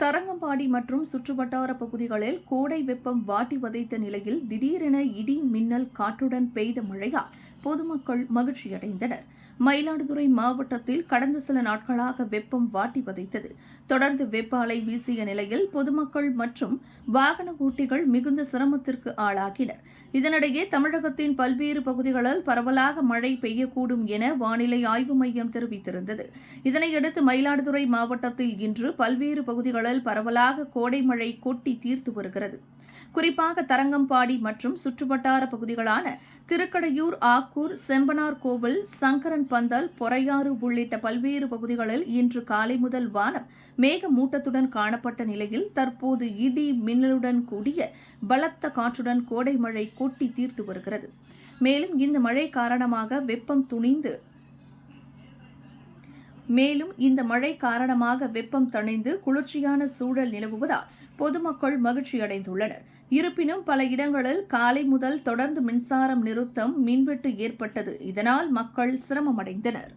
தரங்கம்பாடி மற்றும் சுற்றுவட்டார பகுதிகளில் கோடை வெப்பம் வாட்டி வதைத்த நிலையில் திடீரென இடி மின்னல் காற்றுடன் பெய்த மழையால் பொதுமக்கள் மகிழ்ச்சியடைந்தனர். மயிலாடுதுறை மாவட்டத்தில் கடந்த சில நாட்களாக வெப்பம் வாட்டி வதைத்தது. தொடர்ந்து வெப்ப அலை வீசிய நிலையில் பொதுமக்கள் மற்றும் வாகன ஓட்டிகள் மிகுந்த சிரமத்திற்கு ஆளாகினர். இதனிடையே தமிழகத்தின் பல்வேறு பகுதிகளில் பரவலாக மழை பெய்யக்கூடும் என வானிலை ஆய்வு மையம் தெரிவித்திருந்தது. இதனையடுத்து மயிலாடுதுறை மாவட்டத்தில் இன்று பல்வேறு பகுதிகளில் பரவலாக கோடை மழை கொட்டி தீர்த்து வருகிறது. குறிப்பாக தரங்கம்பாடி மற்றும் சுற்றுவட்டார பகுதிகளான திருக்கடையூர் ஆக்கூர் செம்பனார் கோவில் சங்கரன் பந்தல் பொறையாறு உள்ளிட்ட பல்வேறு பகுதிகளில் இன்று காலை முதல் வானம் மேகமூட்டத்துடன் காணப்பட்ட நிலையில் தற்போது இடி மின்னலுடன் கூடிய பலத்த காற்றுடன் கோடை மழை கொட்டி தீர்த்து வருகிறது. மேலும் இந்த மழை காரணமாக வெப்பம் துணிந்து மேலும் இந்த மழை காரணமாக வெப்பம் தணிந்து குளிர்ச்சியான சூழல் நிலவுவதால் பொதுமக்கள் மகிழ்ச்சியடைந்துள்ளனர். இருப்பினும் பல இடங்களில் காலை முதல் தொடர்ந்து மின்சாரம் நிறுத்தம் மின்வெட்டு ஏற்பட்டது. இதனால் மக்கள் சிரமமடைந்தனர்.